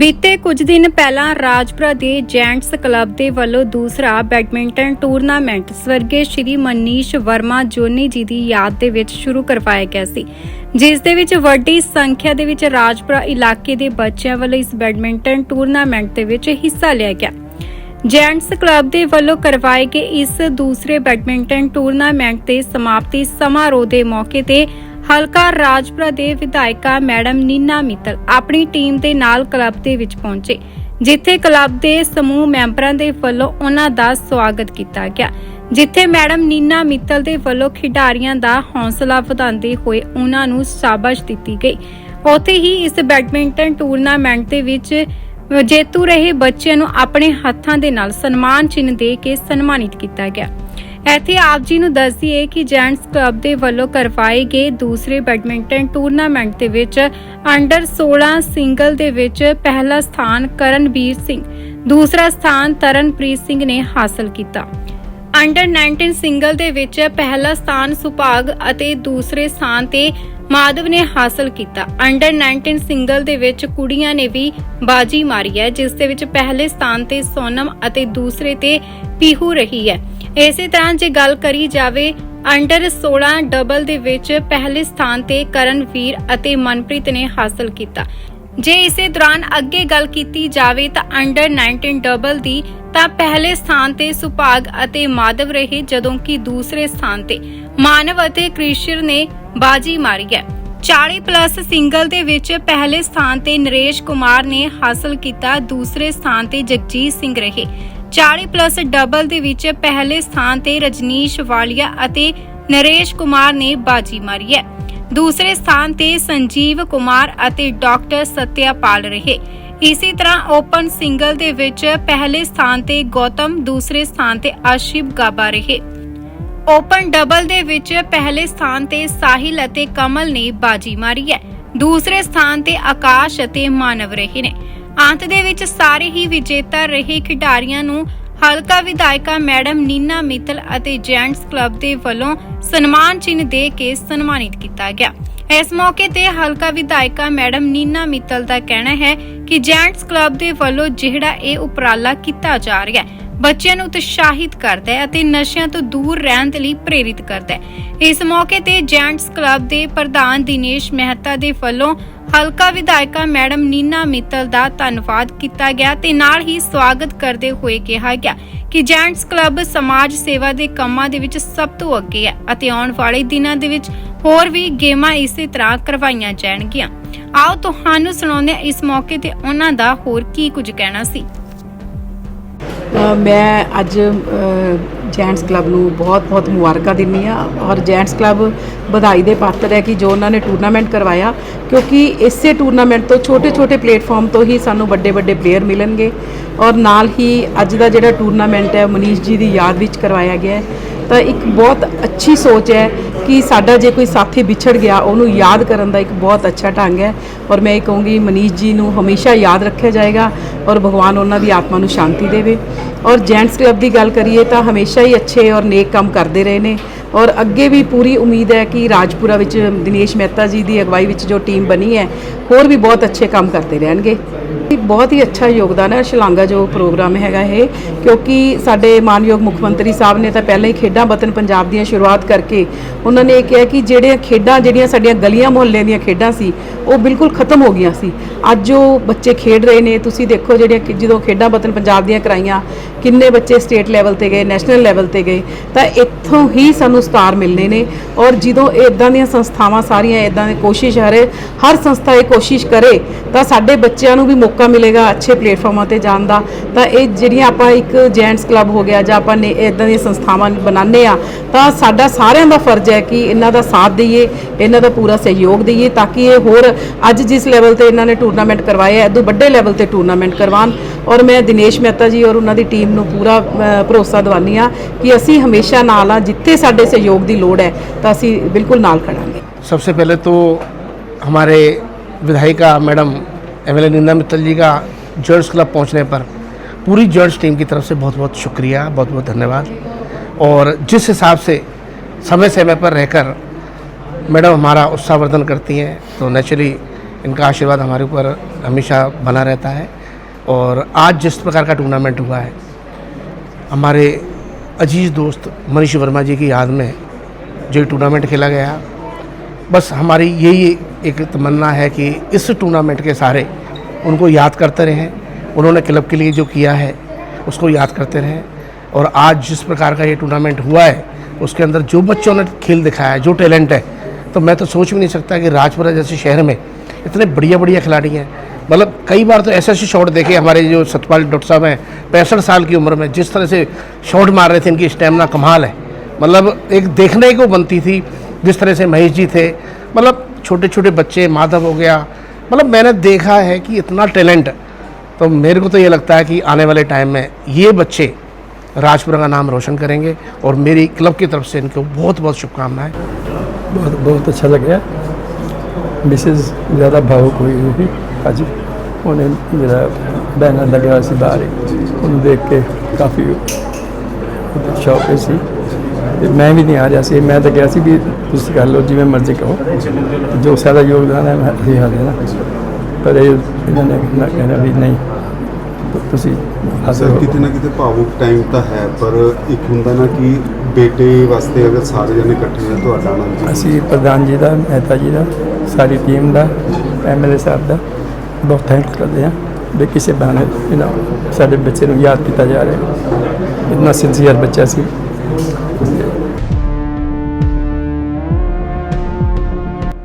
ਬੀਤੇ ਕੁਝ ਦਿਨ ਪਹਿਲਾਂ ਰਾਜਪੁਰਾ ਦੇ ਜੈਂਟਸ ਕਲੱਬ ਦੇ ਵੱਲੋਂ ਦੂਸਰਾ ਬੈਡਮਿੰਟਨ ਟੂਰਨਾਮੈਂਟ ਸਵਰਗੀ ਸ਼੍ਰੀ ਮਨੀਸ਼ ਵਰਮਾ, ਜੋਨੀ ਜੀ ਦੀ ਯਾਦ ਦੇ ਵਿੱਚ ਸ਼ੁਰੂ ਕਰਵਾਇਆ ਗਿਆ ਸੀ, ਜਿਸ ਦੇ ਵਿੱਚ ਵੱਡੀ ਸੰਖਿਆ ਦੇ ਵਿੱਚ ਰਾਜਪੁਰਾ ਇਲਾਕੇ ਦੇ ਬੱਚਿਆਂ ਵੱਲੋਂ ਇਸ ਬੈਡਮਿੰਟਨ ਟੂਰਨਾਮੈਂਟ ਦੇ ਵਿੱਚ ਹਿੱਸਾ ਲਿਆ ਗਿਆ। ਜੈਂਟਸ ਕਲੱਬ ਦੇ ਵੱਲੋਂ ਕਰਵਾਏ ਗਏ ਇਸ ਦੂਸਰੇ ਬੈਡਮਿੰਟਨ ਟੂਰਨਾਮੈਂਟ ਦੇ ਸਮਾਪਤੀ ਸਮਾਰੋਹ ਦੇ ਮੌਕੇ ਤੇ ਹਲਕਾ ਰਾਜਪੁਰਾ ਦੇ ਵਿਧਾਇਕਾ ਮੈਡਮ ਨੀਨਾ ਮਿੱਤਲ ਆਪਣੀ ਟੀਮ ਦੇ ਨਾਲ ਕਲੱਬ ਦੇ ਵਿੱਚ ਪਹੁੰਚੇ, ਜਿੱਥੇ ਕਲੱਬ ਦੇ ਸਮੂਹ ਮੈਂਬਰਾਂ ਦੇ ਵੱਲੋਂ ਉਹਨਾਂ ਦਾ ਸਵਾਗਤ ਕੀਤਾ ਗਿਆ, ਜਿੱਥੇ ਮੈਡਮ ਨੀਨਾ ਮਿੱਤਲ ਦੇ ਵੱਲੋਂ ਖਿਡਾਰੀਆਂ ਦਾ ਹੌਸਲਾ ਵਧਾਉਂਦੇ ਹੋਏ ਉਹਨਾਂ ਨੂੰ ਸ਼ਾਬਾਸ਼ ਦਿੱਤੀ ਗਈ। ਉੱਥੇ ਹੀ ਇਸ ਬੈਡਮਿੰਟਨ ਟੂਰਨਾਮੈਂਟ ਦੇ ਵਿੱਚ ਜੇਤੂ ਰਹੇ ਬੱਚਿਆਂ ਨੂੰ ਆਪਣੇ ਹੱਥਾਂ ਦੇ ਨਾਲ ਸਨਮਾਨ ਚਿੰਨ੍ਹ ਦੇ ਕੇ ਸਨਮਾਨਿਤ ਕੀਤਾ ਗਿਆ। ਇੱਥੇ ਆਪ ਜੀ ਨੂੰ ਦੱਸ ਦਈਏ ਕਿ ਜੈਂਟਸ ਕਲੱਬ ਦੇ ਵੱਲੋਂ ਕਰਵਾਏ ਗਏ ਦੂਸਰੇ ਬੈਡਮਿੰਟਨ ਟੂਰਨਾਮੈਂਟ ਦੇ ਵਿੱਚ ਅੰਡਰ 16 ਸਿੰਗਲ ਦੇ ਵਿੱਚ ਪਹਿਲਾ ਸਥਾਨ ਕਰਨਵੀਰ ਸਿੰਘ, ਦੂਸਰਾ ਸਥਾਨ ਤਰਨਪ੍ਰੀਤ ਸਿੰਘ ਨੇ ਹਾਸਲ ਕੀਤਾ। ਅੰਡਰ 19 ਸਿੰਗਲ ਦੇ ਵਿੱਚ ਪਹਿਲਾ ਸਥਾਨ ਸੁਭਾਗ ਅਤੇ ਦੂਸਰੇ ਸਥਾਨ ਤੇ ਮਾਧਵ ਨੇ ਹਾਸਲ ਕੀਤਾ। ਅੰਡਰ 19 ਸਿੰਗਲ ਦੇ ਵਿੱਚ ਕੁੜੀਆਂ ਨੇ ਵੀ ਬਾਜੀ ਮਾਰੀ ਹੈ, ਜਿਸ ਦੇ ਵਿੱਚ ਪਹਿਲੇ ਸਥਾਨ ਤੇ ਸੋਨਮ ਅਤੇ ਦੂਸਰੇ ਤੇ ਪੀਹੂ ਰਹੀ ਹੈ। ਇਸੇ ਤਰ੍ਹਾਂ ਜੇ ਗੱਲ ਕਰੀ ਜਾਵੇ, ਅੰਡਰ 16 ਡਬਲ ਦੇ ਵਿੱਚ ਪਹਿਲੇ ਸਥਾਨ ਤੇ ਕਰਨਵੀਰ ਅਤੇ ਮਨਪ੍ਰੀਤ ਨੇ ਹਾਸਲ ਕੀਤਾ। ਜੇ ਇਸੇ ਦੌਰਾਨ ਅੱਗੇ ਗੱਲ ਕੀਤੀ ਜਾਵੇ ਤਾਂ ਅੰਡਰ 19 ਡਬਲ ਦੀ ਤਾਂ ਪਹਿਲੇ ਸਥਾਨ ਤੇ ਸੁਭਾਗ ਅਤੇ ਮਾਧਵ ਰਹੇ ਜਦੋਂ ਕਿ ਦੂਸਰੇ ਸਥਾਨ ਤੇ। ਮਾਨਵ ਅਤੇ ਕ੍ਰਿਸ਼ਰ ਨੇ ਬਾਜੀ ਮਾਰੀ ਹੈ। 40 ਪਲੱਸ ਸਿੰਗਲ ਦੇ ਵਿੱਚ ਪਹਿਲੇ ਸਥਾਨ ਤੇ ਨਰੇਸ਼ ਕੁਮਾਰ ਨੇ ਹਾਸਲ ਕੀਤਾ, ਦੂਸਰੇ ਸਥਾਨ ਤੇ ਜਗਜੀਤ ਸਿੰਘ ਰਹੇ। 40 ਪਲੱਸ ਡਬਲ ਦੇ ਵਿੱਚ ਪਹਿਲੇ ਸਥਾਨ ਤੇ ਰਜਨੀਸ਼ ਵਾਲੀਆ ਅਤੇ ਨਰੇਸ਼ ਕੁਮਾਰ ਨੇ ਬਾਜੀ ਮਾਰੀ ਹੈ। ਦੂਸਰੇ ਸਥਾਨ ਤੇ ਸੰਜੀਵ ਕੁਮਾਰ ਅਤੇ ਡਾਕਟਰ ਸਤਿਆਪਾਲ ਰਹੇ। ਇਸੇ ਤਰ੍ਹਾਂ ਓਪਨ ਸਿੰਗਲ ਦੇ ਵਿੱਚ ਪਹਿਲੇ ਸਥਾਨ ਤੇ ਗੌਤਮ, ਦੂਸਰੇ ਸਥਾਨ ਤੇ ਆਸ਼ਿਬ ਗਾਬਾ ਰਹੇ। ਓਪਨ ਡਬਲ ਦੇ ਵਿੱਚ ਪਹਿਲੇ ਸਥਾਨ ਤੇ ਸਾਹਿਲ ਅਤੇ ਕਮਲ ਨੇ ਬਾਜੀ ਮਾਰੀ ਹੈ। ਦੂਸਰੇ ਸਥਾਨ ਤੇ ਆਕਾਸ਼ ਅਤੇ ਮਾਨਵ ਰਹੇ ਨੇ। ਅੰਤ ਦੇ ਵਿੱਚ ਸਾਰੇ ਹੀ ਵਿਜੇਤਾ ਰਹੇ ਖਿਡਾਰੀਆਂ ਨੂੰ ਹਲਕਾ ਵਿਧਾਇਕਾ ਮੈਡਮ ਨੀਨਾ ਮਿੱਤਲ ਅਤੇ ਜੈਂਟਸ ਕਲੱਬ ਦੇ ਵੱਲੋਂ ਸਨਮਾਨ ਚਿੰਨ੍ਹ ਦੇ ਕੇ ਸਨਮਾਨਿਤ ਕੀਤਾ ਗਿਆ। ਇਸ ਮੌਕੇ ਤੇ ਹਲਕਾ ਵਿਧਾਇਕਾ ਮੈਡਮ ਨੀਨਾ ਮਿੱਤਲ ਦਾ ਕਹਿਣਾ ਹੈ ਕਿ ਜੈਂਟਸ ਕਲੱਬ ਦੇ ਵੱਲੋਂ ਜਿਹੜਾ ਇਹ ਉਪਰਾਲਾ ਕੀਤਾ ਜਾ ਰਿਹਾ ਹੈ, ਬੱਚਿਆਂ ਨੂੰ ਉਤਸ਼ਾਹਿਤ ਕਰਦਾ ਹੈ ਅਤੇ ਨਸ਼ਿਆਂ ਤੋਂ ਦੂਰ ਰਹਿਣ ਦੇ ਲਈ ਪ੍ਰੇਰਿਤ ਕਰਦਾ ਹੈ। ਇਸ ਮੌਕੇ ਤੇ ਜੈਂਟਸ ਕਲੱਬ ਦੇ ਪ੍ਰਧਾਨ ਦਿਨੇਸ਼ ਮਹਿਤਾ ਦੇ ਵੱਲੋਂ ਹਲਕਾ ਵਿਧਾਇਕਾ ਮੈਡਮ ਨੀਨਾ ਮਿੱਤਲ ਦਾ ਧੰਨਵਾਦ ਕੀਤਾ ਗਿਆ ਤੇ ਨਾਲ ਹੀ ਸਵਾਗਤ ਕਰਦੇ ਹੋਏ ਕਿਹਾ ਗਿਆ ਕਿ ਜੈਂਟਸ ਕਲੱਬ ਸਮਾਜ ਸੇਵਾ ਦੇ ਕੰਮਾਂ ਦੇ ਵਿੱਚ ਸਭ ਤੋਂ ਅੱਗੇ ਹੈ ਅਤੇ ਆਉਣ ਵਾਲੇ ਦਿਨਾਂ ਦੇ ਵਿੱਚ ਹੋਰ ਵੀ ਗੇਮਾਂ ਇਸੇ ਤਰ੍ਹਾਂ ਕਰਵਾਈਆਂ ਜਾਣਗੀਆਂ। ਆਓ ਤੁਹਾਨੂੰ ਸੁਣਾਉਂਦੇ ਇਸ ਮੌਕੇ ਤੇ ਉਹਨਾਂ ਦਾ ਹੋਰ ਕੀ ਕੁਝ ਕਹਿਣਾ ਸੀ। ਮੈਂ ਅੱਜ ਜੈਂਟਸ ਕਲੱਬ ਨੂੰ ਬਹੁਤ-ਬਹੁਤ ਮੁਬਾਰਕਾਂ ਦਿੰਦੀ ਆ ਔਰ ਜੈਂਟਸ ਕਲੱਬ ਵਧਾਈ ਦੇ ਪਾਤਰ ਹੈ ਕਿ ਜੋ ਉਹਨਾਂ ਨੇ ਟੂਰਨਾਮੈਂਟ ਕਰਵਾਇਆ, ਕਿਉਂਕਿ ਇਸੇ ਟੂਰਨਾਮੈਂਟ ਤੋਂ ਛੋਟੇ-ਛੋਟੇ ਪਲੇਟਫਾਰਮ ਤੋਂ ਹੀ ਸਾਨੂੰ ਵੱਡੇ-ਵੱਡੇ ਪਲੇਅਰ ਮਿਲਣਗੇ ਔਰ ਨਾਲ ਹੀ ਅੱਜ ਦਾ ਜਿਹੜਾ ਟੂਰਨਾਮੈਂਟ ਹੈ, ਮਨੀਸ਼ ਜੀ ਦੀ ਯਾਦ ਵਿੱਚ ਕਰਵਾਇਆ ਗਿਆ ਹੈ। ਤਾਂ ਇੱਕ ਬਹੁਤ ਅੱਛੀ ਸੋਚ ਹੈ ਕਿ ਸਾਡਾ ਜੇ ਕੋਈ ਸਾਥੀ ਵਿਛੜ ਗਿਆ, ਉਹਨੂੰ ਯਾਦ ਕਰਨ ਦਾ ਇੱਕ ਬਹੁਤ ਅੱਛਾ ਢੰਗ ਹੈ। ਔਰ ਮੈਂ ਇਹ ਕਹੂੰਗੀ, ਮਨੀਸ਼ ਜੀ ਨੂੰ ਹਮੇਸ਼ਾ ਯਾਦ ਰੱਖਿਆ ਜਾਏਗਾ ਔਰ ਭਗਵਾਨ ਉਹਨਾਂ ਦੀ ਆਤਮਾ ਨੂੰ ਸ਼ਾਂਤੀ ਦੇਵੇ। ਔਰ ਜੈਂਟਸ ਕਲੱਬ ਦੀ ਗੱਲ ਕਰੀਏ ਤਾਂ ਹਮੇਸ਼ਾ ਹੀ ਅੱਛੇ ਔਰ ਨੇਕ ਕੰਮ ਕਰਦੇ ਰਹੇ ਨੇ। ਔਰ ਅੱਗੇ ਵੀ ਪੂਰੀ ਉਮੀਦ ਹੈ ਕਿ ਰਾਜਪੁਰਾ ਵਿੱਚ ਦਿਨੇਸ਼ ਮਹਿਤਾ ਜੀ ਦੀ ਅਗਵਾਈ ਵਿੱਚ ਜੋ ਟੀਮ ਬਣੀ ਹੈ, ਹੋਰ ਵੀ ਬਹੁਤ ਅੱਛੇ ਕੰਮ ਕਰਦੇ ਰਹਿਣਗੇ। ਬਹੁਤ ਹੀ ਅੱਛਾ ਯੋਗਦਾਨ ਹੈ ਸ਼ਲਾਂਗਾ ਜੋ ਪ੍ਰੋਗਰਾਮ ਹੈਗਾ ਇਹ, ਕਿਉਂਕਿ ਸਾਡੇ ਮਾਨਯੋਗ ਮੁੱਖ ਮੰਤਰੀ ਸਾਹਿਬ ਨੇ ਤਾਂ ਪਹਿਲਾਂ ਹੀ ਖੇਡਾਂ ਵਤਨ ਪੰਜਾਬ ਦੀਆਂ ਸ਼ੁਰੂਆਤ ਕਰਕੇ ਉਹਨਾਂ ਨੇ ਇਹ ਕਿਹਾ ਕਿ ਜਿਹੜੀਆਂ ਖੇਡਾਂ, ਜਿਹੜੀਆਂ ਸਾਡੀਆਂ ਗਲੀਆਂ ਮੁਹੱਲੇ ਦੀਆਂ ਖੇਡਾਂ ਸੀ, ਉਹ ਬਿਲਕੁਲ ਖਤਮ ਹੋ ਗਈਆਂ ਸੀ। ਅੱਜ ਉਹ ਬੱਚੇ ਖੇਡ ਰਹੇ ਨੇ, ਤੁਸੀਂ ਦੇਖੋ ਜਿਹੜੀਆਂ ਜਦੋਂ ਖੇਡਾਂ ਵਤਨ ਪੰਜਾਬ ਦੀਆਂ ਕਰਾਈਆਂ, ਕਿੰਨੇ ਬੱਚੇ ਸਟੇਟ ਲੈਵਲ ਤੇ ਗਏ, ਨੈਸ਼ਨਲ ਲੈਵਲ ਤੇ ਗਏ, ਤਾਂ ਇੱਥੋਂ ਹੀ ਸਾਨੂੰ ਸਟਾਰ ਮਿਲਨੇ ਨੇ ਔਰ ਜਦੋਂ ਇਦਾਂ ਦੀਆਂ ਸੰਸਥਾਵਾਂ ਸਾਰੀਆਂ ਇਦਾਂ ਦੀ ਕੋਸ਼ਿਸ਼ ਹਰੇ, ਹਰ ਸੰਸਥਾ ਇਹ ਕੋਸ਼ਿਸ਼ ਕਰੇ, ਤਾਂ ਸਾਡੇ ਬੱਚਿਆਂ ਨੂੰ ਵੀ ਮੌਕਾ ਮਿਲੇਗਾ ਅੱਛੇ ਪਲੇਟਫਾਰਮਾਂ ਤੇ ਜਾਣ ਦਾ ਤਾਂ ਇਹ ਜਿਹੜੀਆਂ ਆਪਾਂ ਇੱਕ ਜੈਂਟਸ ਕਲੱਬ ਹੋ ਗਿਆ ਜਾਂ ਆਪਾਂ ਨੇ ਇਦਾਂ ਦੀਆਂ ਸੰਸਥਾਵਾਂ ਬਣਾਉਂਦੇ ਆ ਤਾਂ ਸਾਡਾ ਸਾਰਿਆਂ ਦਾ ਫਰਜ਼ ਹੈ ਕਿ ਇਹਨਾਂ ਦਾ ਸਾਥ ਦਈਏ ਇਹਨਾਂ ਦਾ ਪੂਰਾ ਸਹਿਯੋਗ ਦਈਏ ਤਾਂ ਕਿ ਇਹ ਹੋਰ ਅੱਜ ਜਿਸ ਲੈਵਲ ਤੇ ਇਹਨਾਂ ਨੇ ਟੂਰਨਾਮੈਂਟ ਕਰਵਾਇਆ ਇਦੋਂ ਵੱਡੇ ਲੈਵਲ ਤੇ ਟੂਰਨਾਮੈਂਟ ਕਰਵਾਉਣ ਔਰ ਮੈਂ ਦਿਨੇਸ਼ ਮਹਿਤਾ ਜੀ ਔਰ ਉਹਨਾਂ ਦੀ ਟੀਮ ਨੂੰ ਪੂਰਾ ਅ, ਭਰੋਸਾ ਦਿਵਾਉਂਦੀ ਆ ਕਿ ਅਸੀਂ ਹਮੇਸ਼ਾ ਨਾਲ ਆ ਜਿੱਥੇ ਸਾਡੇ ਸਹਿਯੋਗ ਦੀ ਲੋੜ ਹੈ ਤਾਂ ਅਸੀਂ ਬਿਲਕੁਲ ਨਾਲ ਖੜਾਂਗੇ सबसे पहले तो हमारे विधायिका madam M L Nina Mittal ji का जर्स क्लब पहुँचने पर पूरी जर्स टीम की तरफ़ से बहुत बहुत शुक्रिया, बहुत बहुत धन्यवाद। और जिस हिसाब से समय समय पर रहकर मैडम हमारा उत्साहवर्धन करती हैं तो नेचुरली इनका आशीर्वाद हमारे ऊपर हमेशा बना रहता है। और आज जिस प्रकार का टूर्नामेंट हुआ है, हमारे अज़ीज़ दोस्त मनीष वर्मा जी की याद में जो टूर्नामेंट खेला गया बस हमारी यही एक तमन्ना है कि इस टूर्नामेंट के सहारे उनको याद करते रहें। उन्होंने क्लब के लिए जो किया है, उसको याद करते रहें। और आज जिस प्रकार का ये टूर्नामेंट हुआ है, उसके अंदर जो बच्चों ने खेल दिखाया है, जो टैलेंट है तो मैं तो सोच भी नहीं सकता कि राजपुरा जैसे शहर में इतने बढ़िया बढ़िया खिलाड़ी हैं। मतलब कई बार तो ऐसे ऐसे शॉट देखे हमारे जो सतपाल डॉक्टर साहब हैं, पैंसठ साल की उम्र में जिस तरह से शॉट मार रहे थे, इनकी स्टेमिना कमाल है। मतलब एक देखने को बनती थी जिस तरह से महेश जी थे मतलब छोटे छोटे बच्चे, माधव हो गया मतलब मैंने देखा है कि इतना टैलेंट तो मेरे को तो ये लगता है कि आने वाले टाइम में ये बच्चे राजपुरा का नाम रोशन करेंगे और मेरी क्लब की तरफ़ से इनको बहुत बहुत शुभकामनाएँ। बहुत बहुत अच्छा लग गया। मिसेज ज़्यादा भावुक हुई हुई हाजी, उन्हें मेरा बैनर लगे हुआ सी उन्हें देख के काफ़ी शौक है सी ਤੇ ਮੈਂ ਵੀ ਨਹੀਂ ਆ ਰਿਹਾ ਸੀ। ਮੈਂ ਤਾਂ ਕਿਹਾ ਸੀ ਵੀ ਤੁਸੀਂ ਕਰ ਲਓ ਜਿਵੇਂ ਮਰਜ਼ੀ ਕਹੋ। ਜੋ ਸਾਡਾ ਯੋਗਦਾਨ ਹੈ ਮੈਂ ਹੀ ਹਾਂ ਦੇਣਾ ਪਰ ਇਹ ਇਹਨਾਂ ਨੇ ਨਾ ਕਹਿਣਾ ਵੀ ਨਹੀਂ। ਤੁਸੀਂ ਸਰ ਹੋ ਕਿਤੇ ਨਾ ਕਿਤੇ ਭਾਵੁਕ ਟਾਈਮ ਤਾਂ ਹੈ ਪਰ ਇੱਕ ਹੁੰਦਾ ਨਾ ਕਿ ਬੇਟੇ ਵਾਸਤੇ ਅਗਰ ਸਾਰੇ ਜਣੇ ਇਕੱਠੇ ਨੇ ਤੁਹਾਡਾ ਨਾਮ ਜੀ। ਅਸੀਂ ਪ੍ਰਧਾਨ ਜੀ ਦਾ ਮਹਿਤਾ ਜੀ ਦਾ ਸਾਰੀ ਟੀਮ ਦਾ ਐਮਐਲਏ ਸਾਹਿਬ ਦਾ ਬਹੁਤ ਥੈਂਕ ਕਰਦੇ ਹਾਂ ਵੀ ਕਿਸੇ ਬਹਾਨੇ know, ਸਾਡੇ ਬੱਚੇ ਨੂੰ ਯਾਦ ਕੀਤਾ ਜਾ ਰਿਹਾ ਇੰਨਾ ਸਿੰਸੀਅਰ ਬੱਚਾ ਸੀ।